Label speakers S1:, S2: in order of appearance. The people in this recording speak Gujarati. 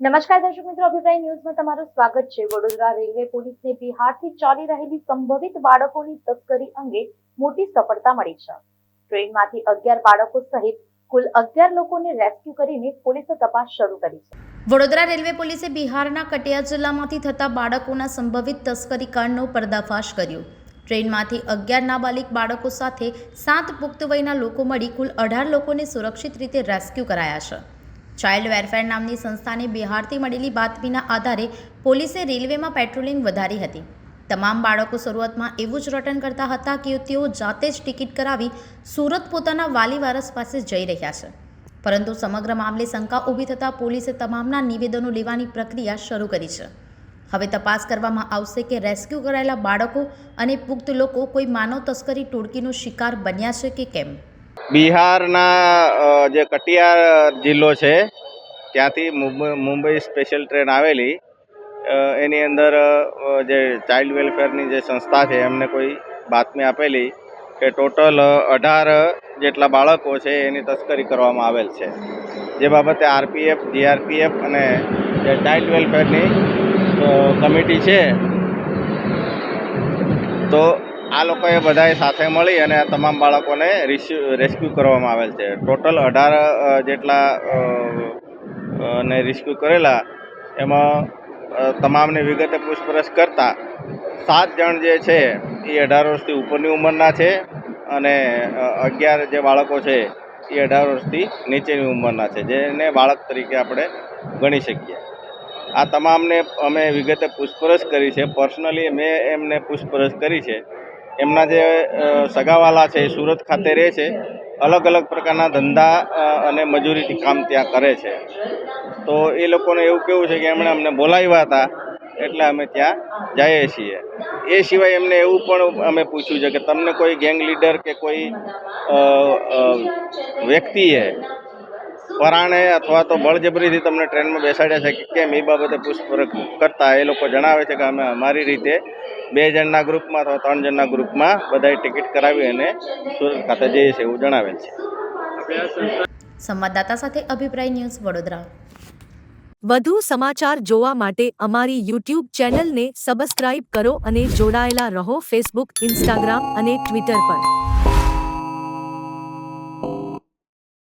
S1: નમસ્કાર દર્શક મિત્રો, અભિપ્રાય ન્યૂઝમાં તમારું સ્વાગત છે. વડોદરા રેલવે પોલીસને બિહારથી ચાલી રહેલી સંભવિત બાળકોની તસ્કરી અંગે મોટી સફળતા મળી છે. ટ્રેનમાંથી અગિયાર બાળકો સહિત કુલ અગિયાર લોકોને રેસ્ક્યુ કરીને પોલીસે તપાસ શરૂ કરી છે. વડોદરા રેલવે પોલીસે બિહારના કટિયા જિલ્લામાંથી થતા બાળકોના સંભવિત તસ્કરી કાંડનો પર્દાફાશ કર્યો. ટ્રેનમાંથી અગિયાર નાબાલિક બાળકો સાથે સાત પુખ્ત વયના લોકો મળી કુલ અઢાર લોકોને સુરક્ષિત રીતે રેસ્ક્યુ કરાયા છે. ચાઇલ્ડ વેરફેર નામની સંસ્થાને બિહારથી મળેલી બાતમીના આધારે પોલીસે રેલવેમાં પેટ્રોલિંગ વધારી હતી. તમામ બાળકો શરૂઆતમાં એવું જ રટન કરતા હતા કે તેઓ જાતે જ ટિકિટ કરાવી સુરત પોતાના વાલી વારસ પાસે જઈ રહ્યા છે. પરંતુ સમગ્ર મામલે શંકા ઊભી થતાં પોલીસે તમામના નિવેદનો લેવાની પ્રક્રિયા શરૂ કરી છે. હવે તપાસ કરવામાં આવશે કે રેસ્ક્યુ કરાયેલા બાળકો અને પુખ્ત લોકો કોઈ માનવ તસ્કરી ટોળકીનો શિકાર બન્યા છે કે કેમ?
S2: બિહારના જે કટિયાર જિલ્લો છે, ત્યાંથી મુંબઈ સ્પેશિયલ ટ્રેન આવેલી. એની અંદર જે ચાઇલ્ડ વેલફેરની જે સંસ્થા છે, એમને કોઈ બાતમી આપેલી કે ટોટલ અઢાર જેટલા બાળકો છે, એની તસ્કરી કરવામાં આવેલ છે. જે બાબતે આરપીએફ જીઆરપીએફ અને જે ચાઇલ્ડ વેલફેરની કમિટી છે, તો આ લોકોએ બધાએ સાથે મળી અને તમામ બાળકોને રેસ્ક્યુ કરવામાં આવેલ છે. ટોટલ અઢાર જેટલા ને રેસ્ક્યુ કરેલા, એમાં તમામની વિગતે પૂછપરછ કરતા સાત જણ જે છે, એ અઢાર વર્ષથી ઉપરની ઉંમરના છે અને અગિયાર જે બાળકો છે, એ અઢાર વર્ષથી નીચેની ઉંમરના છે, જેને બાળક તરીકે આપણે ગણી શકીએ. આ તમામને અમે વિગતે પૂછપરછ કરી છે. પર્સનલી મેં એમને પૂછપરછ કરી છે. એમના જે સગાવાલા છે, એ સુરત ખાતે રહે છે. અલગ અલગ પ્રકારના ધંધા અને મજૂરીથી કામ ત્યાં કરે છે. તો એ લોકોને એવું કેવું છે કે એમણે અમને બોલાવ્યા હતા, એટલે અમે ત્યાં જઈએ છીએ. એ સિવાય એમને એવું પણ અમે પૂછ્યું છે કે તમને કોઈ ગેંગ લીડર કે કોઈ વ્યક્તિએ પરાણે અથવા તો બળજબરીથી તમને ટ્રેનમાં બેસાડ્યા છે કે કેમ એ બાબતે પૂછપરછ કરતા એ લોકો જણાવે છે કે અમે અમારી રીતે બે જણના ગ્રુપમાં અથવા ત્રણ જણના ગ્રુપમાં બધાએ ટિકિટ કરાવી અને સુરત ખાતે જઈએ છીએ એવું જણાવેલ છે.
S1: સંવાદદાતા સાથે અભિપ્રાય ન્યૂઝ વડોદરા.
S3: વધુ સમાચાર જોવા માટે અમારી યુટ્યુબ ચેનલને સબસ્ક્રાઇબ કરો અને જોડાયેલા રહો ફેસબુક ઇન્સ્ટાગ્રામ અને ટ્વિટર પર.